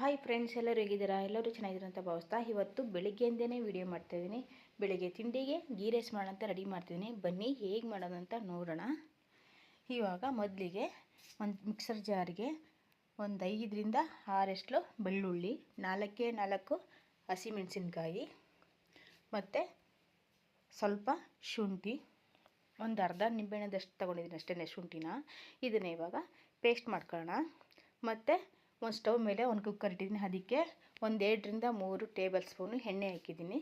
Hi friends, ಎಲ್ಲರೂ ಹೇಗಿದ್ದೀರಾ? ಎಲ್ಲರೂ ಚೆನ್ನಾಗಿದ್ದೀರ ಅಂತ ಭಾವಿಸ್ತಾ ಇವತ್ತು ಬೆಳಿಗ್ಗೆಯಿಂದನೇ ವಿಡಿಯೋ ಮಾಡ್ತಾಯಿದ್ದೀನಿ ಬೆಳಿಗ್ಗೆ ತಿಂಡಿಗೆ ಗೀ ರೈಸ್ ಮಾಡೋಣ ಅಂತ ರೆಡಿ ಮಾಡ್ತಿದ್ದೀನಿ ಬನ್ನಿ, ಹೇಗೆ ಮಾಡೋದಂತ ನೋಡೋಣ. ಇವಾಗ ಮೊದಲಿಗೆ ಒಂದು ಮಿಕ್ಸರ್ ಜಾರಿಗೆ ಒಂದು ಐದರಿಂದ ಆರಷ್ಟು ಬೆಳ್ಳುಳ್ಳಿ, ನಾಲ್ಕೇ ನಾಲ್ಕು ಹಸಿಮೆಣಸಿನ್ಕಾಯಿ, ಮತ್ತು ಸ್ವಲ್ಪ ಶುಂಠಿ, ಒಂದು ಅರ್ಧ ನಿಂಬೆಹಣ್ಣದಷ್ಟು ತೊಗೊಂಡಿದ್ದೀನಿ ಅಷ್ಟೇ ಶುಂಠಿನ. ಇದನ್ನು ಇವಾಗ ಪೇಸ್ಟ್ ಮಾಡ್ಕೊಳ್ಳೋಣ. ಮತ್ತು ಒಂದು ಸ್ಟವ್ ಮೇಲೆ ಒಂದು ಕುಕ್ಕರ್ ಇಟ್ಟಿದ್ದೀನಿ. ಅದಕ್ಕೆ ಒಂದು ಎರಡರಿಂದ ಮೂರು ಟೇಬಲ್ ಸ್ಪೂನು ಎಣ್ಣೆ ಹಾಕಿದ್ದೀನಿ.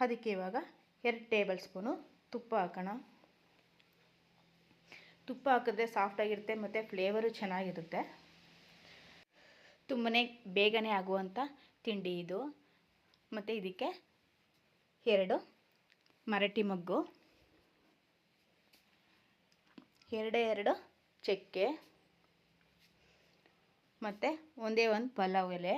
ಅದಕ್ಕೆ ಇವಾಗ ಎರಡು ಟೇಬಲ್ ಸ್ಪೂನು ತುಪ್ಪ ಹಾಕೋಣ. ತುಪ್ಪ ಹಾಕಿದ್ರೆ ಸಾಫ್ಟಾಗಿರುತ್ತೆ ಮತ್ತು ಫ್ಲೇವರು ಚೆನ್ನಾಗಿರುತ್ತೆ. ತುಂಬನೇ ಬೇಗನೆ ಆಗುವಂಥ ತಿಂಡಿ ಇದು. ಮತ್ತು ಇದಕ್ಕೆ ಎರಡು ಮರಟಿ ಮಗ್ಗು. ಎರಡೇ ಎರಡು ಚಕ್ಕೆ. ಮತ್ತು ಒಂದೇ ಒಂದು ಪಲಾವ್ ಎಲೆ.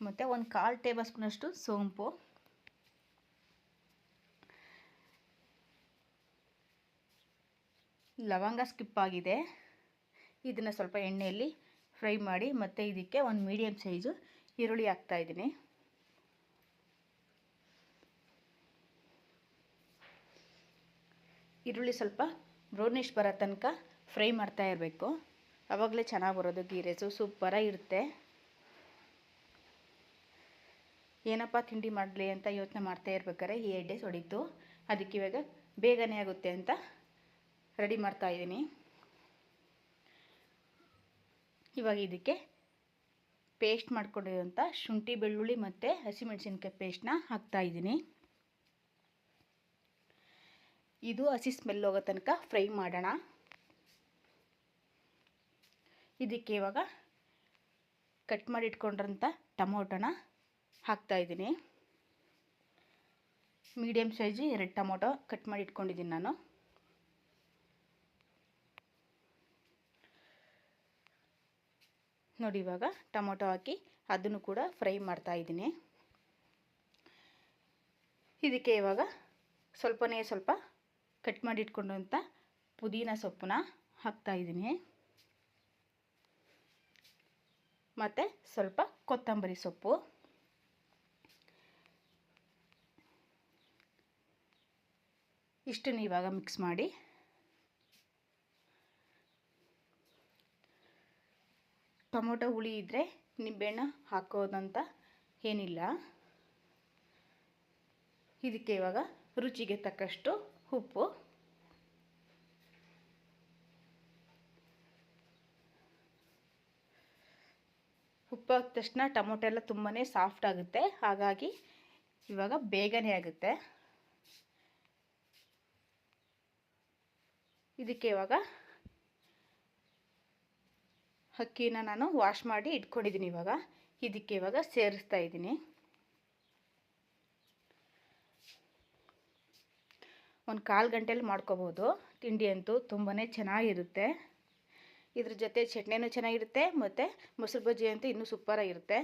ಮತ್ತು ಒಂದು ಕಾಲು ಟೇಬಲ್ ಸ್ಪೂನಷ್ಟು ಸೋಂಪು. ಲವಂಗ ಸ್ಕಿಪ್ ಆಗಿದೆ. ಇದನ್ನು ಸ್ವಲ್ಪ ಎಣ್ಣೆಯಲ್ಲಿ ಫ್ರೈ ಮಾಡಿ ಮತ್ತು ಇದಕ್ಕೆ ಒಂದು ಮೀಡಿಯಮ್ ಸೈಜು ಈರುಳ್ಳಿ ಹಾಕ್ತಾಯಿದ್ದೀನಿ ಈರುಳ್ಳಿ ಸ್ವಲ್ಪ ಬ್ರೌನಿಶ್ ಬರೋ ತನಕ ಫ್ರೈ ಮಾಡ್ತಾ ಇರಬೇಕು. ಆವಾಗಲೇ ಚೆನ್ನಾಗಿ ಬರೋದು ಗೀ ರೈಸು ಸೂಪರಾಗಿರುತ್ತೆ ಏನಪ್ಪ ತಿಂಡಿ ಮಾಡಲಿ ಅಂತ ಯೋಚನೆ ಮಾಡ್ತಾ ಇರ್ಬೇಕಾದ್ರೆ ಈ ಎಡ್ಡೆ ಹೊಡಿತು. ಅದಕ್ಕೆ ಇವಾಗ ಬೇಗನೆ ಆಗುತ್ತೆ ಅಂತ ರೆಡಿ ಮಾಡ್ತಾ ಇದ್ದೀನಿ. ಇವಾಗ ಇದಕ್ಕೆ ಪೇಸ್ಟ್ ಮಾಡ್ಕೊಂಡಿರೋಂಥ ಶುಂಠಿ, ಬೆಳ್ಳುಳ್ಳಿ ಮತ್ತು ಹಸಿಮೆಣಸಿನ್ಕಾಯಿ ಪೇಸ್ಟ್ನ ಹಾಕ್ತಾಯಿದ್ದೀನಿ ಇದು ಹಸಿ ಸ್ಮೆಲ್ ಹೋಗೋ ತನಕ ಫ್ರೈ ಮಾಡೋಣ. ಇದಕ್ಕೆ ಇವಾಗ ಕಟ್ ಮಾಡಿ ಇಟ್ಕೊಂಡಿರೋಂಥ ಟೊಮೊಟೊನ ಹಾಕ್ತಾಯಿದ್ದೀನಿ ಮೀಡಿಯಮ್ ಸೈಜು ಎರಡು ಟೊಮೊಟೊ ಕಟ್ ಮಾಡಿ ಇಟ್ಕೊಂಡಿದ್ದೀನಿ ನಾನು. ನೋಡಿ ಇವಾಗ ಟೊಮೊಟೊ ಹಾಕಿ ಅದನ್ನು ಕೂಡ ಫ್ರೈ ಮಾಡ್ತಾಯಿದ್ದೀನಿ ಇದಕ್ಕೆ ಇವಾಗ ಸ್ವಲ್ಪನೇ ಸ್ವಲ್ಪ ಕಟ್ ಮಾಡಿ ಪುದೀನ ಸೊಪ್ಪನ್ನ ಹಾಕ್ತಾಯಿದ್ದೀನಿ ಮತ್ತು ಸ್ವಲ್ಪ ಕೊತ್ತಂಬರಿ ಸೊಪ್ಪು. ಇಷ್ಟನ್ನು ಇವಾಗ ಮಿಕ್ಸ್ ಮಾಡಿ. ಟೊಮೊಟೊ ಹುಳಿ ಇದ್ದರೆ ನಿಂಬೆಹಣ್ಣು ಹಾಕೋದಂತ ಏನಿಲ್ಲ. ಇದಕ್ಕೆ ಇವಾಗ ರುಚಿಗೆ ತಕ್ಕಷ್ಟು ಉಪ್ಪು. ಉಪ್ಪು ಹಾಕಿದ ತಕ್ಷಣ ಟೊಮೊಟೊ ಎಲ್ಲ ತುಂಬಾ ಸಾಫ್ಟ್ ಆಗುತ್ತೆ. ಹಾಗಾಗಿ ಇವಾಗ ಬೇಗನೆ ಆಗುತ್ತೆ. ಇದಕ್ಕೆ ಇವಾಗ ಅಕ್ಕಿನ ನಾನು ವಾಶ್ ಮಾಡಿ ಇಟ್ಕೊಂಡಿದ್ದೀನಿ ಇವಾಗ. ಇದಕ್ಕೆ ಇವಾಗ ಸೇರಿಸ್ತಾ ಇದ್ದೀನಿ. ಒಂದು ಕಾಲು ಗಂಟೆಯಲ್ಲಿ ಮಾಡ್ಕೋಬೋದು. ತಿಂಡಿ ಅಂತೂ ತುಂಬಾ ಚೆನ್ನಾಗಿರುತ್ತೆ. ಇದ್ರ ಜೊತೆ ಚಟ್ನಿನೂ ಚೆನ್ನಾಗಿರುತ್ತೆ, ಮತ್ತು ಮೊಸರು ಬಜ್ಜಿ ಅಂತೂ ಇನ್ನೂ ಸೂಪರಾಗಿರುತ್ತೆ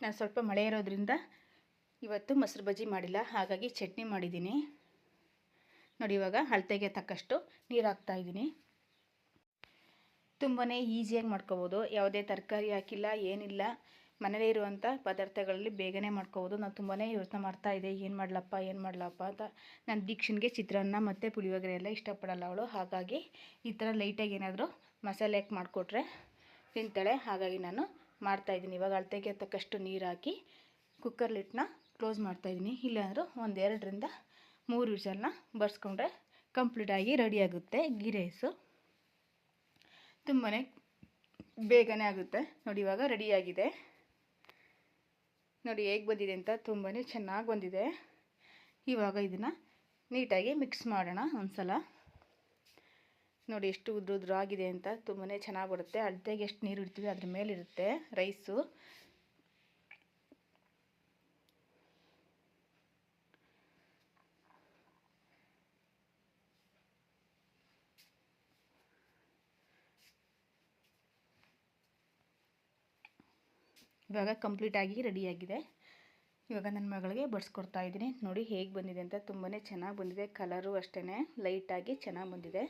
ನಾನು ಸ್ವಲ್ಪ ಮಳೆ ಇರೋದ್ರಿಂದ ಇವತ್ತು ಮೊಸರು ಬಜ್ಜಿ ಮಾಡಿಲ್ಲ, ಹಾಗಾಗಿ ಚಟ್ನಿ ಮಾಡಿದ್ದೀನಿ. ನೋಡಿ ಇವಾಗ ಅಳತೆಗೆ ತಕ್ಕಷ್ಟು ನೀರು ಹಾಕ್ತಾಯಿದ್ದೀನಿ ತುಂಬಾ ಈಸಿಯಾಗಿ ಮಾಡ್ಕೋಬೋದು, ಯಾವುದೇ ತರಕಾರಿ ಹಾಕಿಲ್ಲ, ಏನಿಲ್ಲ. ಮನೇಲೇ ಇರುವಂಥ ಪದಾರ್ಥಗಳಲ್ಲಿ ಬೇಗನೆ ಮಾಡ್ಕೋಬೋದು. ನಾನು ತುಂಬಾ ಯೋಚನೆ ಮಾಡ್ತಾ ಇದ್ದೆ, ಏನು ಮಾಡಲಪ್ಪ ಏನು ಮಾಡಲಪ್ಪ? ಅಂತ. ನಾನು ದೀಕ್ಷನ್ಗೆ ಚಿತ್ರಾನ್ನ ಮತ್ತು ಪುಳಿಯೋಗರೆ ಎಲ್ಲ ಇಷ್ಟಪಡಲ್ಲ ಅವಳು. ಹಾಗಾಗಿ ಈ ಥರ ಲೈಟಾಗಿ ಏನಾದರೂ ಮಸಾಲೆ ಹಾಕಿ ಮಾಡಿಕೊಟ್ರೆ ತಿಂತಾಳೆ. ಹಾಗಾಗಿ ನಾನು ಮಾಡ್ತಾಯಿದ್ದೀನಿ ಇವಾಗ ಅಳತೆಗೆ ತಕ್ಕಷ್ಟು ನೀರು ಹಾಕಿ ಕುಕ್ಕರ್ ಲಿಟ್ನ ಕ್ಲೋಸ್ ಮಾಡ್ತಾಯಿದ್ದೀನಿ ಇಲ್ಲಾಂದರೂ ಒಂದೆರಡರಿಂದ ಮೂರು ವಿಷಲ್ನ ಬರ್ಸ್ಕೊಂಡ್ರೆ ಕಂಪ್ಲೀಟಾಗಿ ರೆಡಿಯಾಗುತ್ತೆ ಗೀ ರೈಸು ತುಂಬಾ ಬೇಗನೆ ಆಗುತ್ತೆ. ನೋಡಿ, ಇವಾಗ ರೆಡಿಯಾಗಿದೆ ನೋಡಿ ಹೇಗೆ ಬಂದಿದೆ ಅಂತ ತುಂಬಾ ಚೆನ್ನಾಗಿ ಬಂದಿದೆ. ಇವಾಗ ಇದನ್ನು ನೀಟಾಗಿ ಮಿಕ್ಸ್ ಮಾಡೋಣ ಒಂದ್ಸಲ. ನೋಡಿ ಎಷ್ಟು ಉದ್ರ ಆಗಿದೆ ಅಂತ ತುಂಬಾ ಚೆನ್ನಾಗಿ ಬರುತ್ತೆ. ಅಳತೆಗೆ ಎಷ್ಟು ನೀರು ಇಡ್ತೀವಿ ಅದ್ರ ಮೇಲಿರುತ್ತೆ ರೈಸು. ಇವಾಗ ಕಂಪ್ಲೀಟಾಗಿ ರೆಡಿಯಾಗಿದೆ ಇವಾಗ ನನ್ನ ಮಗಳಿಗೆ ಬಡಿಸ್ಕೊಡ್ತಾ ಇದ್ದೀನಿ. ನೋಡಿ ಹೇಗೆ ಬಂದಿದೆ ಅಂತ ತುಂಬಾ ಚೆನ್ನಾಗಿ ಬಂದಿದೆ. ಕಲರು ಅಷ್ಟೇ ಲೈಟಾಗಿ ಚೆನ್ನಾಗಿ ಬಂದಿದೆ.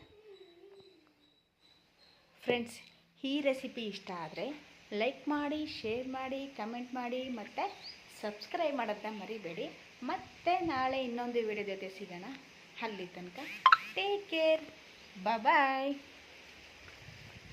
ಫ್ರೆಂಡ್ಸ್ ಈ ರೆಸಿಪಿ ಇಷ್ಟ ಆದರೆ ಲೈಕ್ ಮಾಡಿ ಶೇರ್ ಮಾಡಿ ಕಮೆಂಟ್ ಮಾಡಿ, ಮತ್ತು ಸಬ್ಸ್ಕ್ರೈಬ್ ಮಾಡೋದನ್ನ ಮರಿಬೇಡಿ. ಮತ್ತೆ ನಾಳೆ ಇನ್ನೊಂದು ವಿಡಿಯೋ ಜೊತೆ ಸಿಗೋಣ. ಅಲ್ಲಿ ತನಕ ಟೇಕ್ ಕೇರ್ ಬಾಯ್